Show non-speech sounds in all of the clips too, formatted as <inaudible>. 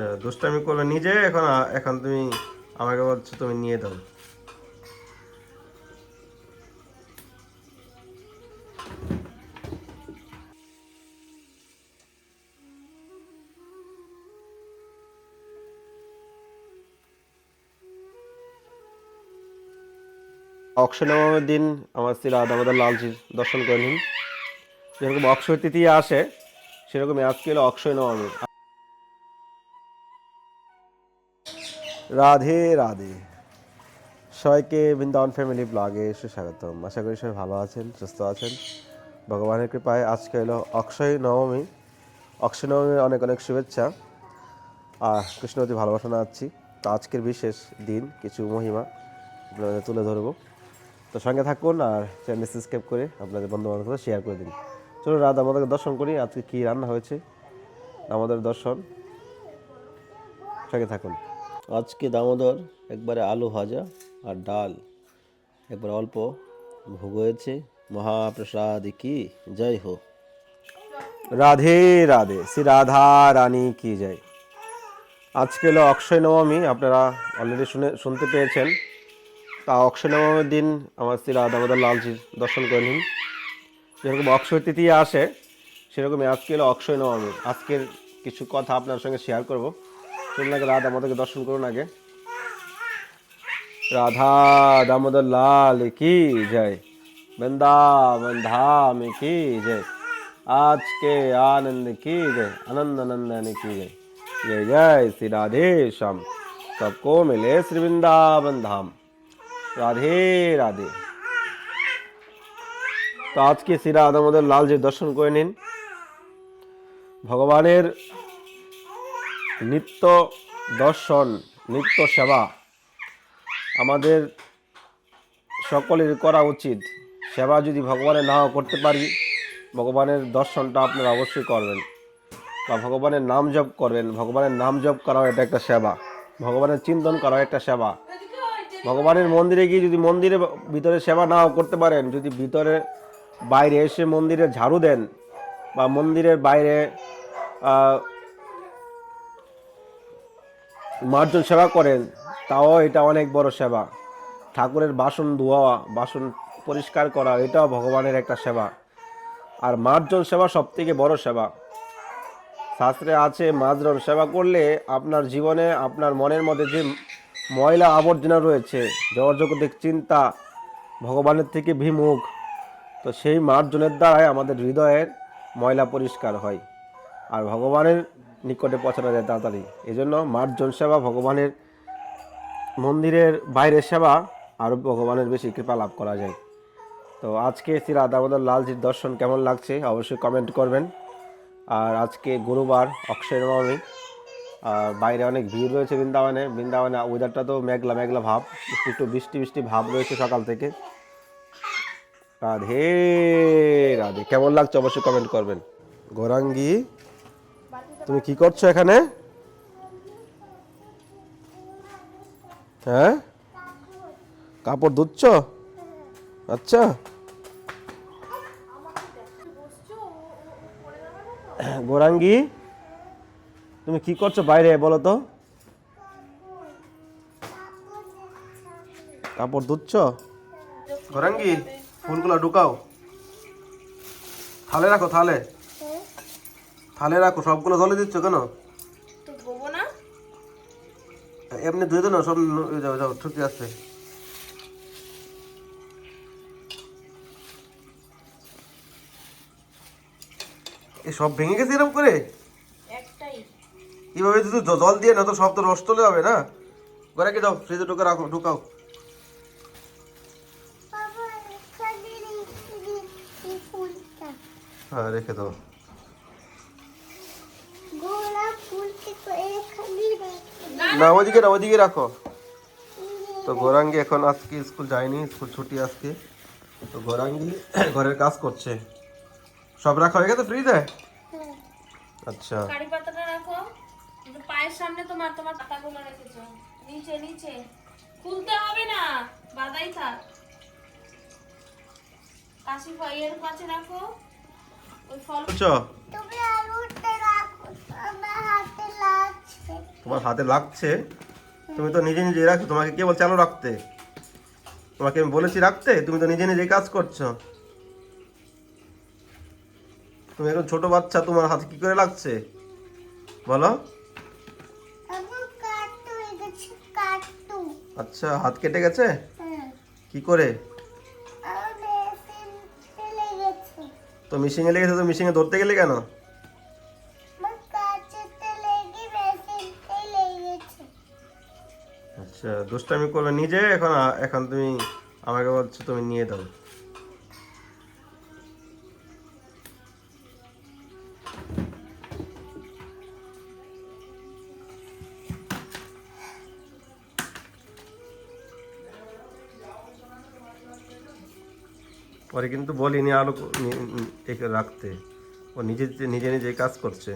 আচ্ছা দুষ্টামি করবে নিজে, এখন এখন তুমি আমাকে বলছো তুমি নিয়ে দাও। অক্ষয় নবমীর দিন আমার শ্রী রাধা মাদার লালজির দর্শন করে যেরকম অক্ষয় তৃতীয়া আসে, সেরকমই আজকে হলো অক্ষয় নবমী। রাধে রাধে। সবাইকে বৃন্দাবন ফ্যামিলি ব্লগে সুস্বাগতম। আশা করি সবাই ভালো আছেন, সুস্থ আছেন। ভগবানের কৃপায় আজকে হলো অক্ষয় নবমী। অক্ষয় নবমীর অনেক অনেক শুভেচ্ছা। আর কৃষ্ণবতী ভালোবাসা জানাচ্ছি। তো আজকের বিশেষ দিন, কিছু মহিমা আপনাদের তুলে ধরবো। তো সঙ্গে থাকুন আর চ্যানেল সাবস্ক্রাইব করে আপনাদের বন্ধু বান্ধব শেয়ার করে দিন। চলুন রাত আমাদেরকে দর্শন করি, আজকে কী রান্না হয়েছে। আমাদের দর্শন। সঙ্গে থাকুন। আজকে দামোদর একবারে আলু ভাজা আর ডাল। একবার অল্প ভোগ হয়েছে। মহাপ্রসাদ কি? জয় হো। রাধে রাধে। শ্রী রাধা রানী কি জয়। আজকে হলো অক্ষয় নবমী, আপনারা অলরেডি শুনে, শুনতে পেয়েছেন। তা অক্ষয় নবমীর দিন আমার শ্রী রাধা মাদার লালজির দর্শন করে নিন। যেরকম অক্ষয় তৃতীয়া আসে, সেরকমই আজকে হলো অক্ষয় নবমী। আজকের কিছু কথা আপনার সঙ্গে শেয়ার করব। চলুন আগে রাধা আমাদেরকে দর্শন করুন আগে রাধা দামোদর লাল কি জয় বৃন্দাবন ধাম কি জয় आज के आनंद की जय आनंद नंदन की जय जय जय श्री राधे श्याम सबको मिले श्री वृंदावन धाम রাধে রাধে তো আজকে শ্রী রাধা আমাদের লালজির দর্শন করে নিন ভগবানের নিত্য দর্শন, নিত্য সেবা আমাদের সকলের করা উচিত। সেবা যদি ভগবানের নাও করতে পারি, ভগবানের দর্শনটা আপনারা অবশ্যই করবেন। বা ভগবানের নাম জপ করবেন, ভগবানের নাম জপ করাও এটা একটা সেবা। ভগবানের চিন্তন করাও একটা সেবা। ভগবানের মন্দিরে গিয়ে যদি মন্দিরে ভিতরে সেবা নাও করতে পারেন, যদি ভিতরে বাইরে এসে মন্দিরে ঝাড়ু দেন বা মন্দিরের বাইরে মার্জন সেবা করেন, তাও এটা অনেক বড় সেবা। ঠাকুরের বাসন ধোয়া, বাসন পরিষ্কার করা, এটাও ভগবানের একটা সেবা। আর মার্জন সেবা সব থেকে বড় সেবা। শাস্ত্রে আছে মার্জন সেবা করলে আপনার জীবনে, আপনার মনের মধ্যে যে ময়লা আবর্জনা রয়েছে জগৎজগতিক চিন্তা, ভগবানের থেকে বিমুখ, তো সেই মার্জনের দ্বারাই আমাদের হৃদয়ের ময়লা পরিষ্কার হয়। আর ভগবানের নিকটে পৌঁছানো যায় তাড়াতাড়ি। এই জন্য মার্জন সেবা ভগবানের মন্দিরের বাইরের সেবা, আরও ভগবানের বেশি কৃপা লাভ করা যায়। তো আজকে শ্রী রাধামোদর লালজির দর্শন কেমন লাগছে অবশ্যই কমেন্ট করবেন। আর আজকে গুরুবার অক্ষয় নবমী। আর বাইরে অনেক ভিড় রয়েছে বৃন্দাবনে। বৃন্দাবনে ওয়েদারটা তো মেঘলা মেঘলা ভাব। একটু একটু বৃষ্টি বৃষ্টি ভাব রয়েছে সকাল থেকে। রাধে রাধে। কেমন লাগছে অবশ্যই কমেন্ট করবেন। গৌরাঙ্গী তুমি কি করছ এখানে? হ্যাঁ? কাপড় ধুচ্ছ? আচ্ছা। গোরাঙ্গি, তুমি কি করছ বাইরে, বলো তো? কাপড় ধুচ্ছ? গৌরাঙ্গী, ফুলগুলো ঢুকাও। থালে রাখো, থালে। থালে রাখো সবগুলো জলে দিচ্ছ কেন? তো গোবো না। এমনি ধুয়ে দাও না সব ন- যাও যাও ঠিক আছে এ সব ভেঙে গেছে এরকম করে? একটাই। এইভাবে যদি জল দিয়ে না তো সব তো রস চলে হবে না? ঘরে কি দাও ফ্রিজে ঢুকে রাখো ঢুকাও। হ্যাঁ রেখে দাও গোলাপ ফুলকে তো এখানে রেখে না ওইদিকে না ওইদিকে রাখো। তো গৌরাঙ্গি এখন আজকে স্কুল যায়নি স্কুল ছুটি আজকে। তো গৌরাঙ্গি <coughs> ঘরের কাজ করছে। সব রাখা হয়ে গেছে ফ্রিজে আচ্ছা। কারি পাতাটা রাখো। কিন্তু পায়ের সামনে তোমার তোমার পাতাগুলো রেখেছো। নিচে নিচে। খুলতে হবে না বাদাই থাক। কাশি কাছে রাখো। ওই ফল বুঝছ তুমি আলুটা রাখো আমার হাতে তোমার হাতে লাগছে। তুমি তো নিজে নিজে রাখছো তোমাকে কে বলছে আলো রাখতে? তোমাকে আমি বলেছি রাখতে তুমি তো নিজে নিজে কাজ করছ। তুমি এখন ছোট বাচ্চা তোমার হাতে কি করে লাগছে? বলো। আচ্ছা হাত কেটে গেছে? হ্যাঁ। কি করে? মেশিন তো মিশিংয়ে লেগেছে তো মিশিংয়ে ধরতে গেলে কেন? দুষ্টামি করবে নিজে, এখন এখন তুমি আমাকে বলছো তুমি নিয়ে দাও। পরে কিন্তু বলিনি আলো রাখতে। ও নিজে নিজে নিজে কাজ করছে।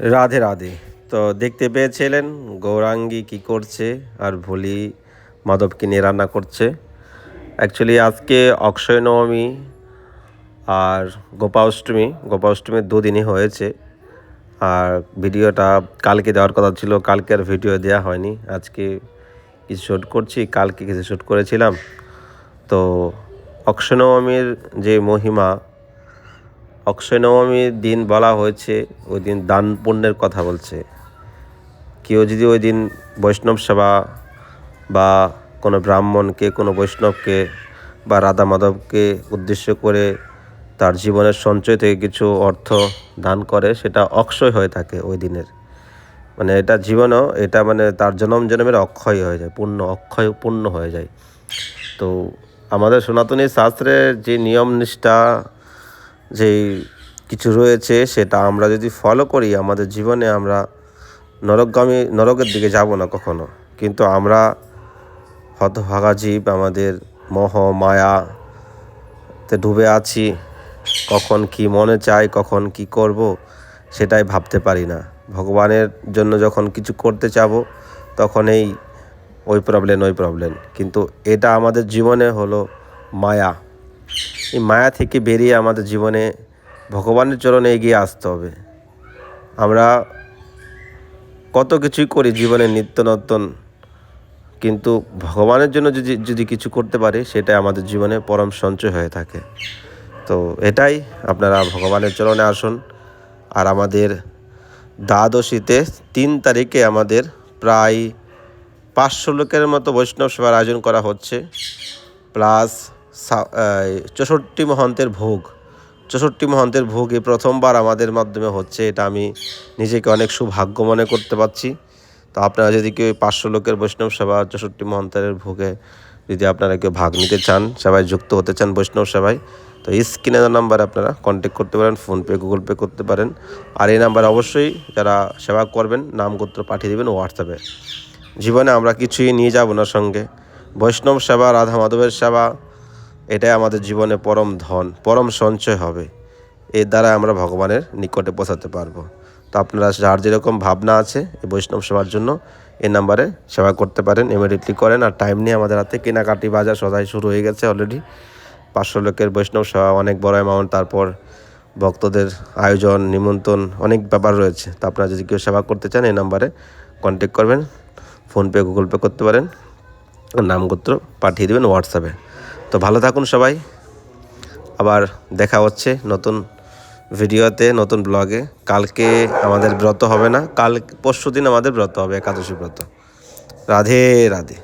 রাধে রাধে। তো দেখতে পেয়েছিলেন গৌরাঙ্গী কি করছে আর ভোলি মাধবকে নিয়ে রান্না করছে। অ্যাকচুয়ালি আজকে অক্ষয় নবমী আর গোপাষ্টমী। গোপাষ্টমীর দুদিনই হয়েছে। আর ভিডিওটা কালকে দেওয়ার কথা ছিল, কালকে আর ভিডিও দেওয়া হয়নি। আজকে কিছু শ্যুট করছি, কালকে কিছু শ্যুট করেছিলাম। তো অক্ষয় নবমীর যে মহিমা অক্ষয় নবমীর দিন বলা হয়েছে, ওই দিন দান পুণ্যের কথা বলছে। কেউ যদি ওই দিন বৈষ্ণব সেবা বা কোনো ব্রাহ্মণকে, কোনো বৈষ্ণবকে বা রাধা মাধবকে উদ্দেশ্য করে তার জীবনের সঞ্চয় থেকে কিছু অর্থ দান করে, সেটা অক্ষয় হয়ে থাকে ওই দিনের। মানে এটা জীবনও, এটা মানে তার জনম জনমের অক্ষয় হয়ে যায়, পূর্ণ অক্ষয়, পূর্ণ হয়ে যায়। তো আমাদের সনাতনী শাস্ত্রের যে নিয়ম নিষ্ঠা যেই কিছু রয়েছে সেটা আমরা যদি ফলো করি, আমাদের জীবনে আমরা নরকগামী, নরকের দিকে যাব না কখনো। কিন্তু আমরা হতভাগা জীব, আমাদের মোহ মায়াতে ডুবে আছি। কখন কি মনে চাই, কখন কি করব, সেটাই ভাবতে পারি না। ভগবানের জন্য যখন কিছু করতে চাবো তখন এই ওই প্রবলেম ওই প্রবলেম কিন্তু এটা আমাদের জীবনে হলো মায়া। এই মায়া থেকে বেরিয়ে আমাদের জীবনে ভগবানের চরণে এগিয়ে আসতে হবে। আমরা কত কিছুই করি জীবনে নিত্য নতুন, কিন্তু ভগবানের জন্য যদি যদি কিছু করতে পারি, সেটাই আমাদের জীবনে পরম সঞ্চয় হয়ে থাকে। তো এটাই আপনারা ভগবানের চরণে আসুন। আর আমাদের দ্বাদশীতে তিন তারিখে আমাদের প্রায় পাঁচশো লোকের মতো বৈষ্ণব সেবার আয়োজন করা হচ্ছে। প্লাস চৌষট্টি মহন্তের ভোগ। চৌষট্টি মহন্তের ভোগ এই প্রথমবার আমাদের মাধ্যমে হচ্ছে, এটা আমি নিজেকে অনেক সৌভাগ্য মনে করতে পারছি। তো আপনারা যদি কেউ পাঁচশো লোকের বৈষ্ণব সেবা চৌষট্টি মহন্তের ভোগে যদি আপনারা কেউ ভাগ নিতে চান, সবাই যুক্ত হতে চান বৈষ্ণব সেবায় তো এই স্ক্রিনে নাম্বার আপনারা কন্ট্যাক্ট করতে পারেন, ফোনপে, গুগল পে করতে পারেন। আর এই নাম্বার অবশ্যই যারা সেবা করবেন নাম গোত্র পাঠিয়ে দেবেন হোয়াটসঅ্যাপে জীবনে আমরা কিছুই নিয়ে যাব না সঙ্গে। বৈষ্ণব সেবা রাধা মাধবের সেবা এটাই আমাদের জীবনে পরম ধন, পরম সঞ্চয় হবে। এর দ্বারা আমরা ভগবানের নিকটে পৌঁছাতে পারব। তো আপনারা যার যেরকম ভাবনা আছে এই বৈষ্ণব সেবার জন্য এই নাম্বারে সেবা করতে পারেন ইমিডিয়েটলি করেন। আর টাইম নিয়ে আমাদের হাতে কেনাকাটি বাজার সদাই শুরু হয়ে গেছে অলরেডি পাঁচশো লোকের বৈষ্ণব সেবা, অনেক বড় অ্যামাউন্ট তারপর ভক্তদের আয়োজন, নিমন্ত্রণ, অনেক ব্যাপার রয়েছে। তো আপনারা যদি কেউ সেবা করতে চান, এই নাম্বারে কন্ট্যাক্ট করবেন। ফোনপে গুগল পে করতে পারেন। নামগোত্র পাঠিয়ে দেবেন হোয়াটসঅ্যাপে তো ভালো থাকুন সবাই। আবার দেখা হচ্ছে নতুন ভিডিওতে, নতুন ব্লগে। কালকে আমাদের ব্রত হবে না। কাল, পরশু দিন আমাদের ব্রত হবে, একাদশী ব্রত। রাধে রাধে।